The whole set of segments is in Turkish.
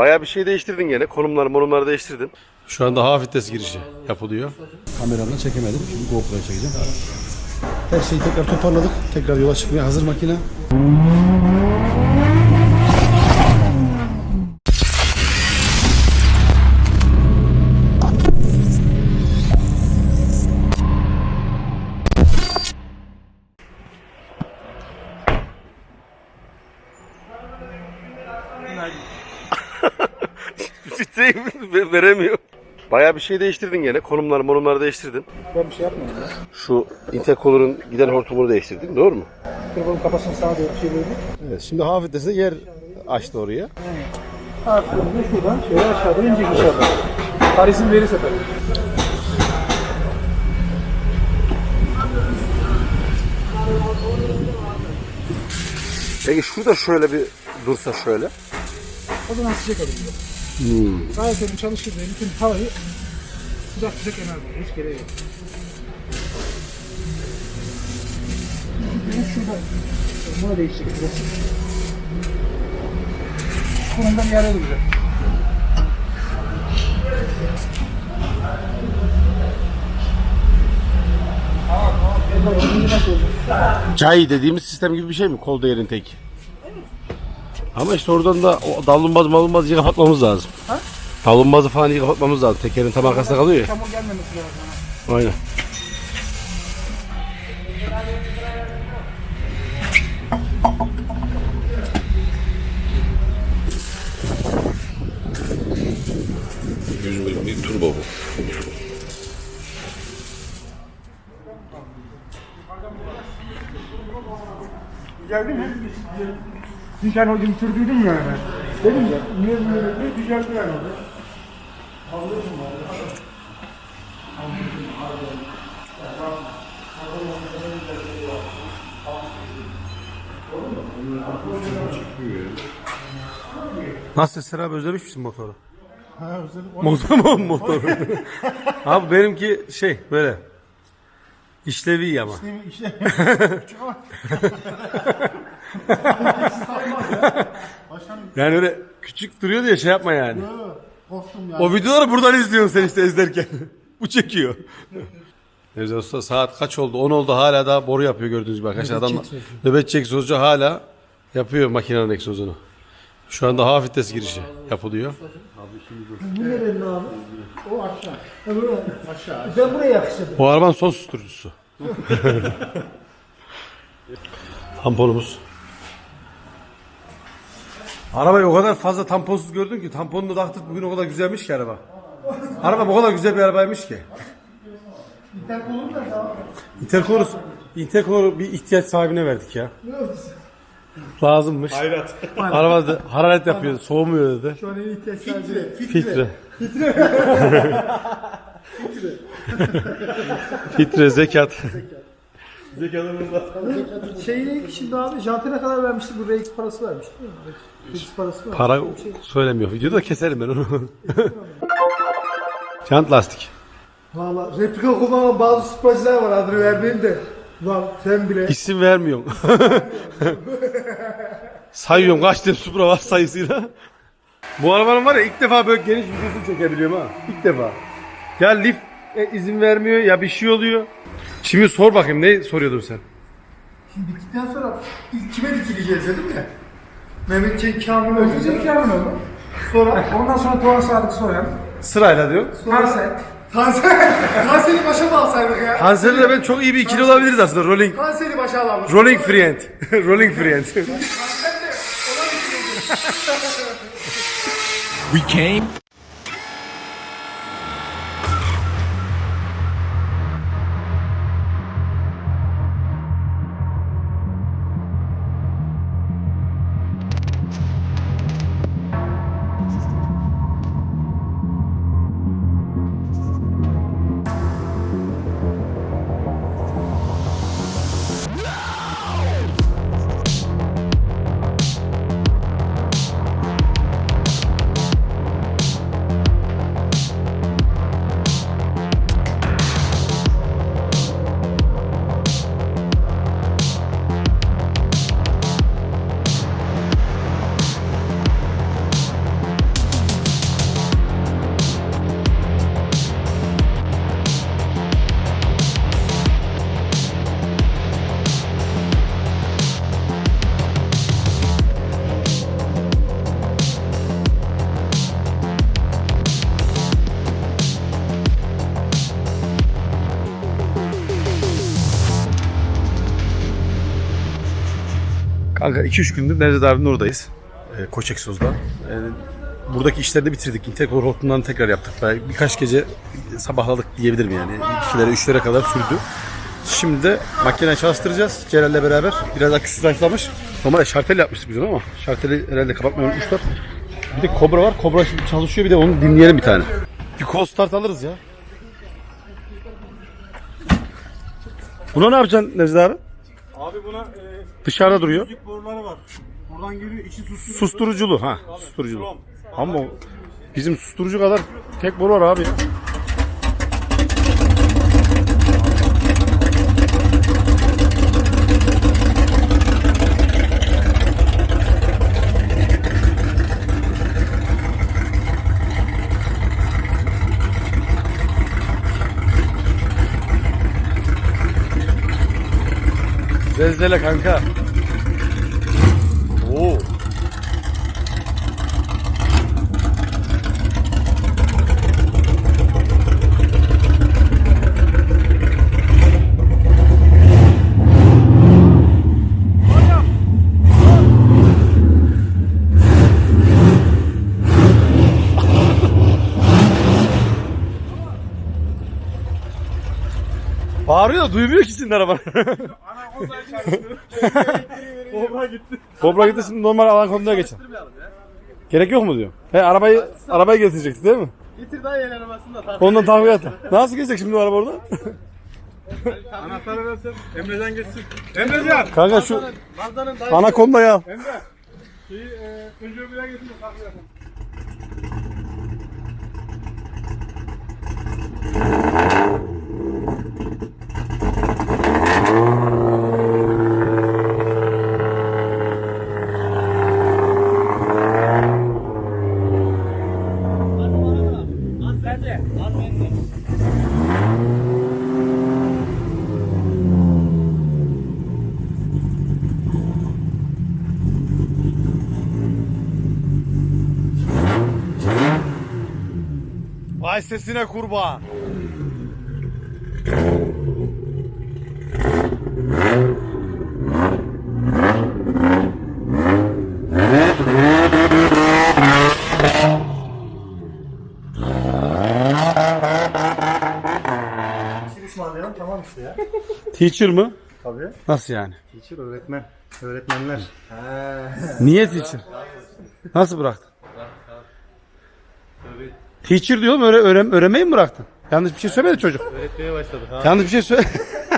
Bayağı bir şey değiştirdin gene. Konumları monumları değiştirdin. Şu anda hava vites girişi yapılıyor. Kameramla çekemedim. Şimdi GoPro'ya çekeceğim. Her şeyi tekrar toparladık. Tekrar yola çıkmaya hazır makine. Veremiyor. Bayağı bir şey değiştirdin gene. Konumları monumları değiştirdin. Ben bir şey yapmadım ya. Şu intercooler'ın giden hortumunu değiştirdin. Doğru mu? Telefonun kafasını sağa doğru çevirdim. Evet. Şimdi hava vitesi yer açtı oraya. Artık şuradan şöyle aşağıdan inecek inşallah. Paris'in verirse tabii. Peki şurada şöyle bir dursa şöyle. O zaman sıcak alır. Hmm. Elim çalışır diye bütün havayı sıcak sıcak emer böyle. Hiç gereği yok. Benim şurada bunu değişecek biraz. Şu konumda bir yerde duracak. Tamam tamam. Bakalım şimdi nasıl olacak? Cay dediğimiz sistem gibi bir şey mi? Kol değerin tek. Ama işte oradan da o davlumbaz mallumbaz iyice kapatmamız lazım. Ha? Davlumbazı falan iyice kapatmamız lazım. Tekerin tam arkasında kalıyor ya. Çamur gelmemesi lazım. Aynen. Dükkan o gün sürdürdüm ya ben. Dedim ya, niye böyle bir düzeltti yani orada. Nasıl Esra abi özlemiş misin motoru? Ha özledim. Motor mu motoru? abi benimki şey böyle işlevi ama. İşte Yani öyle küçük duruyor diye şey yapma yani. korktum ya. O videoları buradan izliyorsun sen işte izlerken. Bu çekiyor. Nevzat Usta saat kaç oldu? 10 oldu hala daha boru yapıyor gördüğünüz gibi arkadaşlar. Adam nöbetçi egzozcu hala yapıyor makinenin egzozunu. Şu anda hava vites girişi yapılıyor. Bu nerenin abi? O aşağı. Böyle. Aşağı. Ben buraya yakıştırdım. Bu arabanın son susturucusu. Tamponumuz. Arabayı o kadar fazla tamponsuz gördüm ki tamponunu taktık bugün o kadar güzelmiş ki araba. Araba o kadar güzel bir arabaymış ki. Interkolum da daha. Intercooler, Intercooler bir ihtiyaç sahibine verdik ya. Lazımmış. Hayret. Araba da hararet yapıyor, soğumuyor dedi. Şu an en ihtiyaç sahibi. Filtre. Filtre, zekat. Şeyi şimdi abi jantine kadar vermişti. Bu RX parası vermişti. değil mi? Parası var. Para söylemiyor. Videoda da keserim ben onu. Jant lastik. Valla replika kullanan bazı sporcular var adını vermeyeyim de. Lan sen bile. İsim vermiyorum. Sayıyorum kaç tane Supra var sayısıyla. Bu arabanın var ya ilk defa böyle geniş videosunu çekebiliyorum ha. İlk defa. Ya lif e, izin vermiyor ya bir şey oluyor. Şimdi sor bakayım ne soruyordun sen? Şimdi bittikten sonra ilk kime dikileceğiz dedim ya. Mehmet Cenk Kamil Cenk Kamil oldu. Sonra ondan sonra Tuğan Sadık Soyan. Sırayla diyor. Tansel. Tansel. Tansel'i başa mı alsaydık ya? Hansel'le ben çok iyi bir ikili olabiliriz aslında. Rolling Tansel'i başa alalım. Rolling Friend. Rolling Friend. We came Kanka 2-3 gündür Nevzat abinin oradayız. Ee, Koç Egzoz'da. Yani buradaki işleri de bitirdik. Integral hortumlarını tekrar yaptık. Belki birkaç gece sabahladık diyebilirim yani. 2'lere 3'lere kadar sürdü. Şimdi de makine çalıştıracağız Celal'le beraber. Biraz aküsü zayıflamış. Normalde şartel yapmıştık biz onu ama şarteli herhalde kapatmayı unutmuşlar. Bir de Kobra var. Kobra şimdi çalışıyor bir de onu dinleyelim bir tane. Bir kol start alırız ya. Buna ne yapacaksın Nevzat abi? Abi buna e, Dışarıda duruyor. müzik boruları var. Buradan geliyor içi susturucu. Susturuculu ha. Susturuculu. Ama o- bizim susturucu kadar tek boru var abi. ya. Zelzele kanka. Oo. Bağırıyor da duymuyor ki senin arabanı. Kobra gitti. Kobra gitti şimdi normal alan konuya geçer. Gerek yok mu diyor. He arabayı arabayı getirecekti değil mi? Getir daha yeni arabasını da. Ondan tahmin et. Nasıl geçecek şimdi araba orada? Anahtarı versen Emrecan geçsin. Emrecan! Kanka şu Mazdanın dayı. anakonda ya. Emre. Şeyi e, önce bir getir de takip yapalım. Vay sesine kurban. ısmarlayalım tamam işte ya. Teacher mı? Tabii. Nasıl yani? Teacher öğretmen. Öğretmenler. Niye teacher? Nasıl bıraktın? Teacher diyorum öyle öğren, öğrenmeyi mi bıraktın? Yanlış bir şey söylemedi çocuk. Öğretmeye başladık ha. Yanlış bir şey söyle.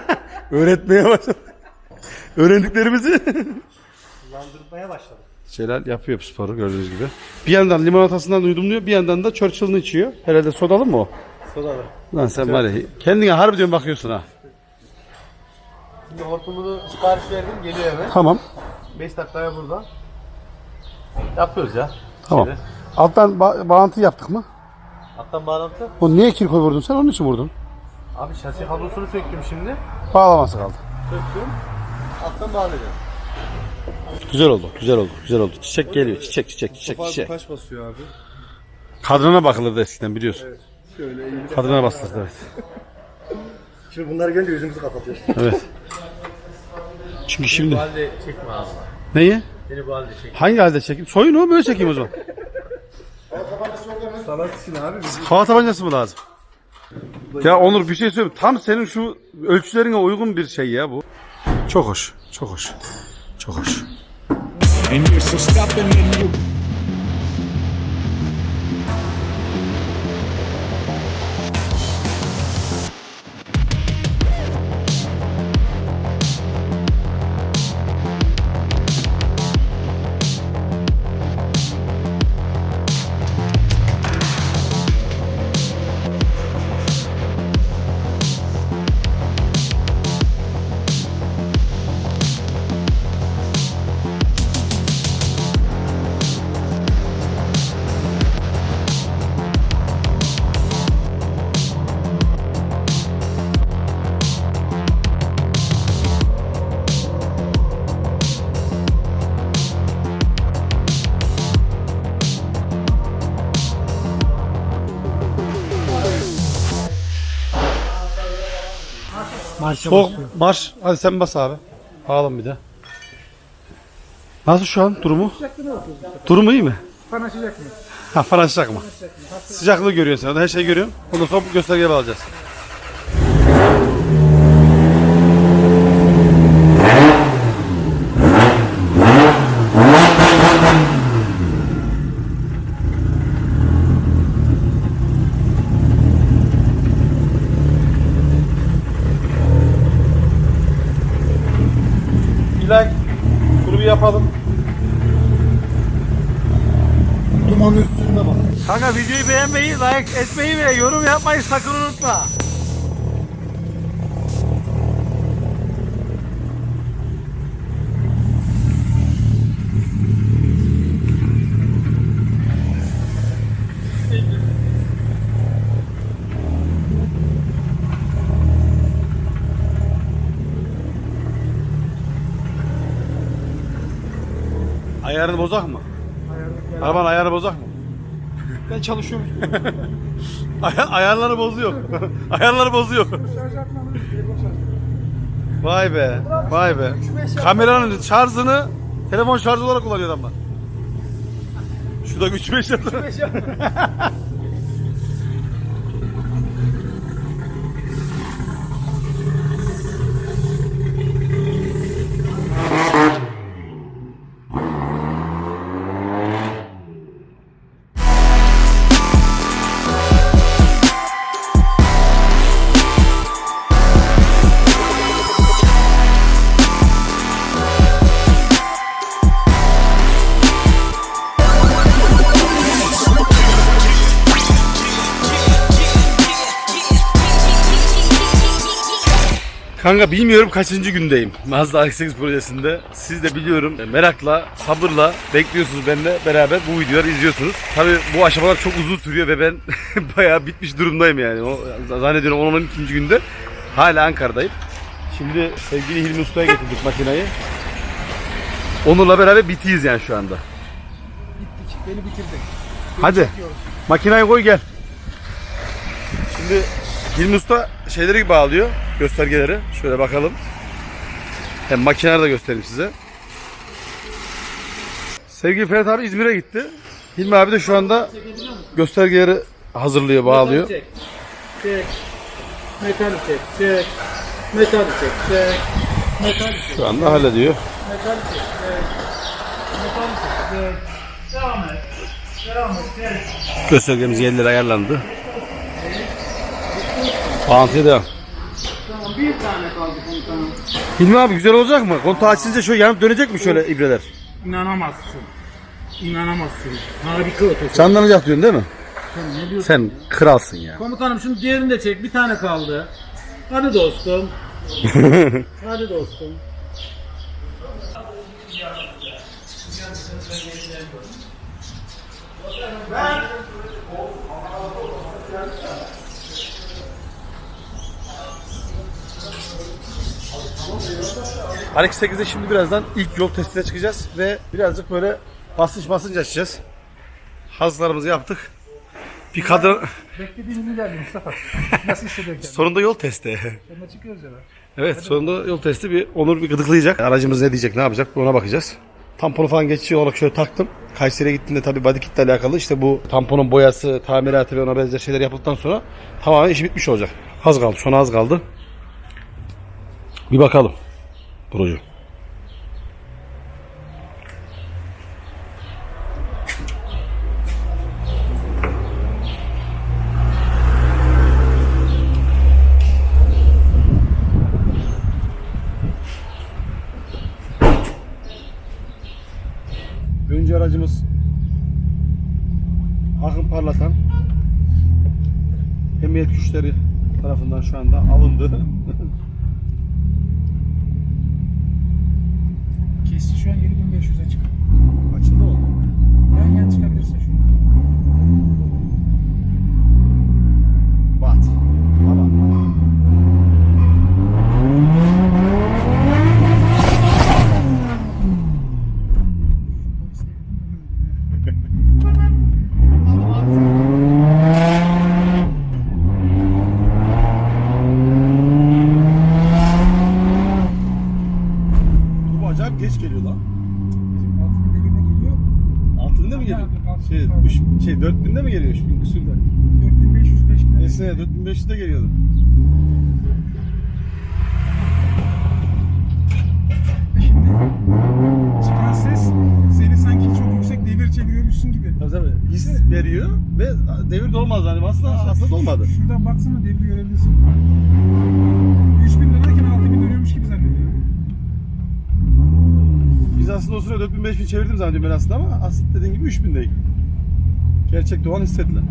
Öğretmeye başladı. Öğrendiklerimizi. Landırmaya başladık. Celal yapıyor sporu gördüğünüz gibi. Bir yandan limonatasından yudumluyor, bir yandan da Churchill'ını içiyor. Herhalde sodalı mı o? Sodalı. Lan sen var ya kendine harbi diyorum bakıyorsun ha. Şimdi hortumunu sipariş verdim geliyor hemen. Tamam. 5 dakikaya burada. Yapıyoruz ya. Tamam. Şeyde. Alttan ba- bağlantı yaptık mı? Alttan bağlantı. O niye kirkoy vurdun sen? Onun için vurdun. Abi şasi kablosunu söktüm şimdi. Bağlaması kaldı. Söktüm. Alttan bağlayacağım. Güzel oldu, güzel oldu, güzel oldu. Çiçek geliyor, çiçek, çiçek, çiçek, çiçek. kaç basıyor abi? Kadrına bakılırdı eskiden biliyorsun. Şöyle iyi. Kadrına bastırdı evet. Şimdi bunlar gelince yüzümüzü kapatıyoruz. Evet. Çünkü şimdi... Bu halde çekme abi. Neyi? Beni bu halde çek. Hangi halde çekeyim? Soyun o böyle çekeyim o zaman. Sanat için abi. Hava tabancası mı lazım? Ya Onur bir şey söyleyeyim. Tam senin şu ölçülerine uygun bir şey ya bu. Çok hoş. Çok hoş. Çok hoş. And you're so stopping and you Marşa Soğuk marş. Hadi sen bas abi. Alalım bir de. Nasıl şu an durumu? Durumu iyi mi? Fan açacak mı? Ha fan açacak mı? Sıcaklığı görüyorsun sen. Her şeyi görüyorsun. Ondan sonra bu göstergeye alacağız. Bir like, bunu bir yapalım. Dumanın üstünde bak. Kanka videoyu beğenmeyi, like etmeyi ve yorum yapmayı sakın unutma. Ayarını bozak mı? Arabanın ayarını bozak mı? Ben çalışıyorum. Ay- ayarları bozuyor. ayarları bozuyor. Vay be. Vay be. Kameranın şarjını telefon şarjı olarak kullanıyor adamlar. Şurada 3-5 yaptı. Kanka bilmiyorum kaçıncı gündeyim Mazda RX-8 projesinde. Siz de biliyorum e, merakla, sabırla bekliyorsunuz benimle beraber bu videoları izliyorsunuz. Tabi bu aşamalar çok uzun sürüyor ve ben bayağı bitmiş durumdayım yani. O, zannediyorum 10-12. günde hala Ankara'dayım. Şimdi sevgili Hilmi Usta'ya getirdik makinayı. Onunla beraber bitiyiz yani şu anda. Bittik. Beni bitirdin. Hadi makinayı koy gel. Şimdi Hilmi Usta şeyleri bağlıyor. Göstergeleri. Şöyle bakalım. Hem makineleri de göstereyim size. Sevgili Ferhat abi İzmir'e gitti. Hilmi abi de şu anda göstergeleri hazırlıyor, bağlıyor. Çek. Çek. Metal çek. Çek. Metal çek. Çek. Metal çek. Şu anda hallediyor. Metal çek. Çek. Metal çek. Çek. Devam et. Devam et. Çek. Göstergemiz yerleri ayarlandı. Bağlantıya devam. Tamam bir tane kaldı komutanım. Hilmi abi güzel olacak mı? Kontağı açınca şöyle yanıp dönecek mi şöyle ibreler? İnanamazsın. İnanamazsın. Harika ötesi. Canlanacak diyorsun değil mi? Sen ne diyorsun? Sen kralsın ya. Komutanım şimdi diğerini de çek. Bir tane kaldı. Hadi dostum. Hadi dostum. RX 8'de şimdi birazdan ilk yol testine çıkacağız ve birazcık böyle basınç basınç açacağız. Hazırlarımızı yaptık. Bir kadın Beklediğin geldi Mustafa. Nasıl hissediyorsun? sonunda yol testi. Sonunda çıkıyoruz ya. Evet sonunda yol testi bir Onur bir gıdıklayacak. Aracımız ne diyecek ne yapacak ona bakacağız. Tamponu falan geçici olarak şöyle taktım. Kayseri'ye gittiğimde tabii body kitle alakalı işte bu tamponun boyası, tamiratı ve ona benzer şeyler yapıldıktan sonra tamamen işi bitmiş olacak. Az kaldı, sonra az kaldı. Bir bakalım. Proje. Önce aracımız akım parlatan emniyet güçleri tarafından şu anda alındı. Kesici şu an 7500'e çıktı. Açıldı mı? Yan yan çıkabilirsin şu an. Bat. Ama. Bu acayip geç geliyor lan. Şey 4000'de mi geliyor 3000 küsürde? 4500 5000 Esneye 4500'de geliyordu. Çıkan ses seni sanki çok yüksek devir çeviriyormuşsun gibi. Tabii tabii. His veriyor ve devir de olmaz hani aslında aslında da olmadı. Şuradan baksana devri görebilirsin. 3000 dönerken 6000 dönüyormuş gibi zannediyorum. Biz aslında o sırada 4000 5000 çevirdim zannediyorum ben aslında ama aslında dediğin gibi 3000 değil. Gerçekte o an hissedilen.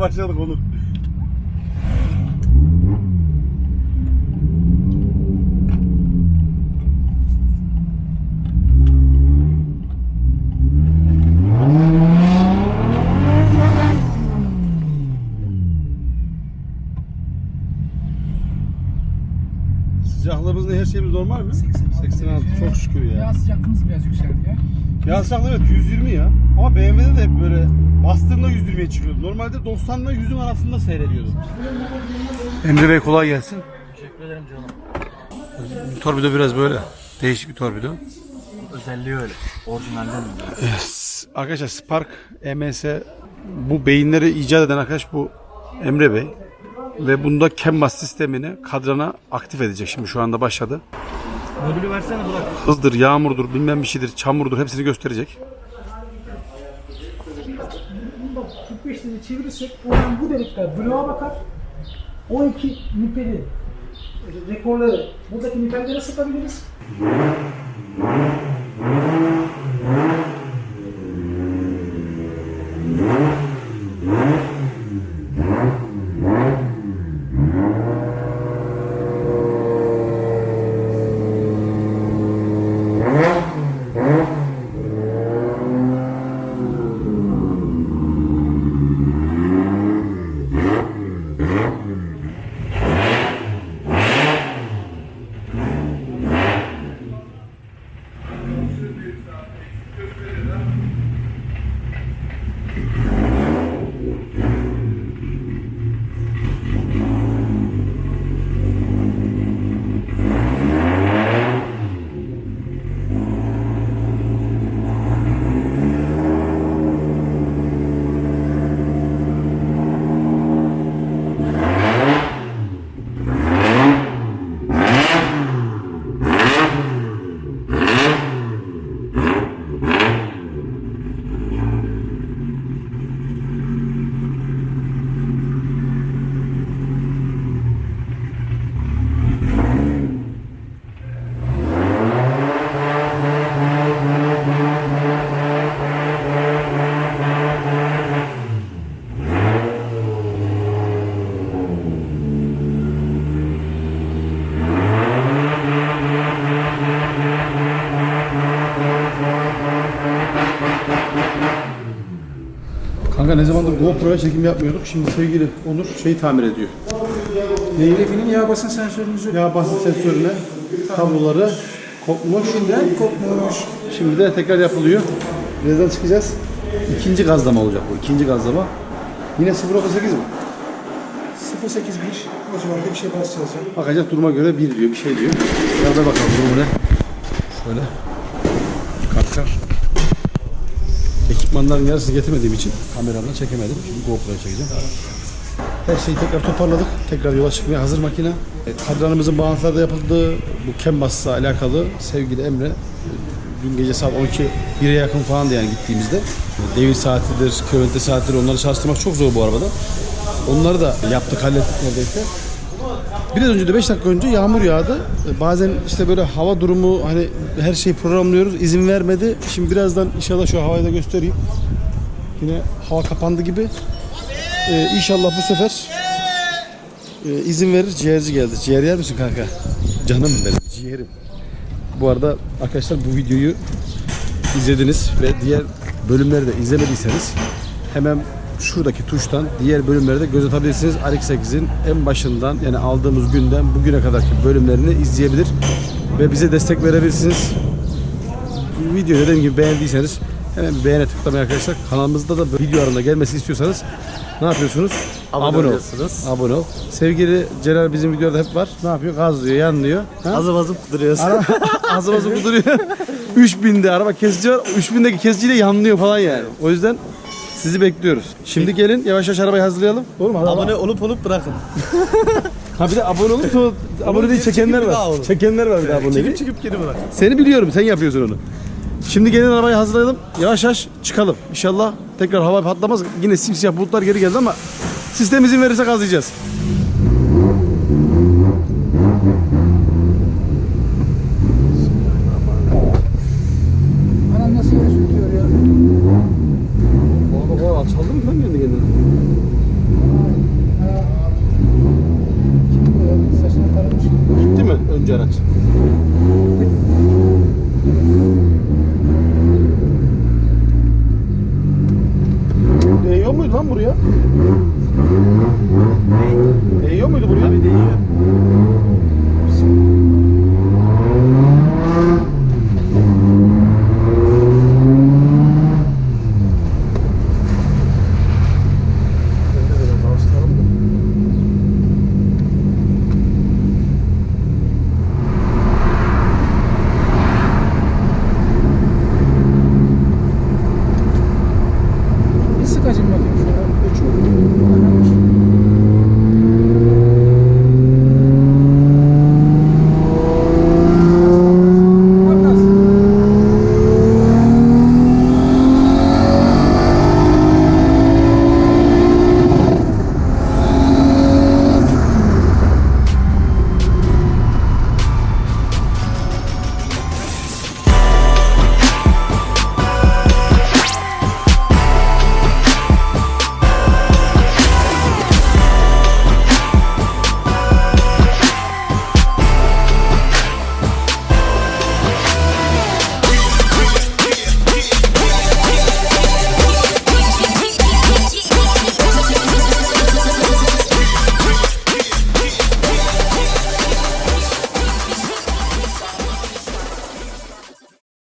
başladık Onur. 80'imiz normal mi? 86. 86 çok şükür ya. Yağ sıcaklığımız biraz yükseldi ya. Yağ sıcaklığı evet 120 ya. Ama BMW'de de hep böyle bastığında 120'ye çıkıyordu. Normalde 90 ile 100'ün arasında seyrediyordu. Emre Bey kolay gelsin. Teşekkür ederim canım. Torbido biraz böyle. Değişik bir torbido. Özelliği öyle. Orijinalden mi? Evet. Arkadaşlar Spark MS bu beyinleri icat eden arkadaş bu Emre Bey. Ve bunda CAN sistemini kadrana aktif edecek. Şimdi şu anda başladı. Modülü versene bırak. Hızdır, yağmurdur, bilmem bir şeydir, çamurdur hepsini gösterecek. 45 derece çevirirsek oradan bu delikler bloğa bakar. 12 nipeli rekorları buradaki nipellere sıkabiliriz. Kanka ne zamandır GoPro'ya çekim yapmıyorduk. Şimdi sevgili Onur şeyi tamir ediyor. Hedefinin yağ basın sensörümüzü Yağ basınç sensörüne kabloları kopmuş. şimdiden kopmuş. Şimdi de tekrar yapılıyor. Birazdan çıkacağız. İkinci gazlama olacak bu. İkinci gazlama. Yine 0.8 mi? 081 o civarda bir şey basacağız. Bakacak duruma göre 1 diyor, bir şey diyor. Biraz da bakalım durumu ne? Şöyle. Kanka. Ekipmanların yarısını getirmediğim için kameramla çekemedim. Şimdi GoPro'ya çekeceğim. Her şeyi tekrar toparladık. Tekrar yola çıkmaya hazır makine. Kadranımızın bağlantıları da yapıldı. Bu Canvas'la alakalı sevgili Emre dün gece saat 12 1'e yakın falan yani gittiğimizde devir saatidir, kilometre saatidir onları çalıştırmak çok zor bu arabada. Onları da yaptık, hallettik neredeyse. Biraz önce de 5 dakika önce yağmur yağdı. E, Bazen işte böyle hava durumu hani her şeyi programlıyoruz. izin vermedi. Şimdi birazdan inşallah şu havayı da göstereyim. Yine hava kapandı gibi. Ee, inşallah bu sefer e, izin verir. Ciğerci geldi. Ciğer yer misin kanka? Canım benim. Ciğerim. Bu arada arkadaşlar bu videoyu izlediniz ve diğer bölümleri de izlemediyseniz hemen şuradaki tuştan diğer bölümleri de göz atabilirsiniz. RX8'in en başından yani aldığımız günden bugüne kadarki bölümlerini izleyebilir ve bize destek verebilirsiniz. Bu videoyu dediğim gibi beğendiyseniz hemen beğene tıklamayı arkadaşlar. Kanalımızda da video arasında gelmesini istiyorsanız ne yapıyorsunuz? Abone ol. oluyorsunuz. Abone ol. Sevgili Celal bizim videoda hep var. Ne yapıyor? Gazlıyor, yanlıyor. Ha? Azım azım kuduruyoruz. Azım azım kuduruyor. 3000'de araba kesici var. 3000'deki kesiciyle yanlıyor falan yani. O yüzden sizi bekliyoruz. Şimdi gelin yavaş yavaş arabayı hazırlayalım. Olur mu? Abone olup olup bırakın. Ha bir de abone olup sonra abone değil çekip çekenler bir var. Çekenler var bir de abone değil. Çekip çıkıp geri bırak. Seni biliyorum. Sen yapıyorsun onu. Şimdi gelin arabayı hazırlayalım. Yavaş yavaş çıkalım. İnşallah tekrar hava patlamaz. Yine simsiyah bulutlar geri geldi ama sistem izin verirse gazlayacağız. Anam nasıl yere sürtüyor ya? Baba baba çaldı mı lan kendi kendine? Kim bu ya? Saçını taramış. Gitti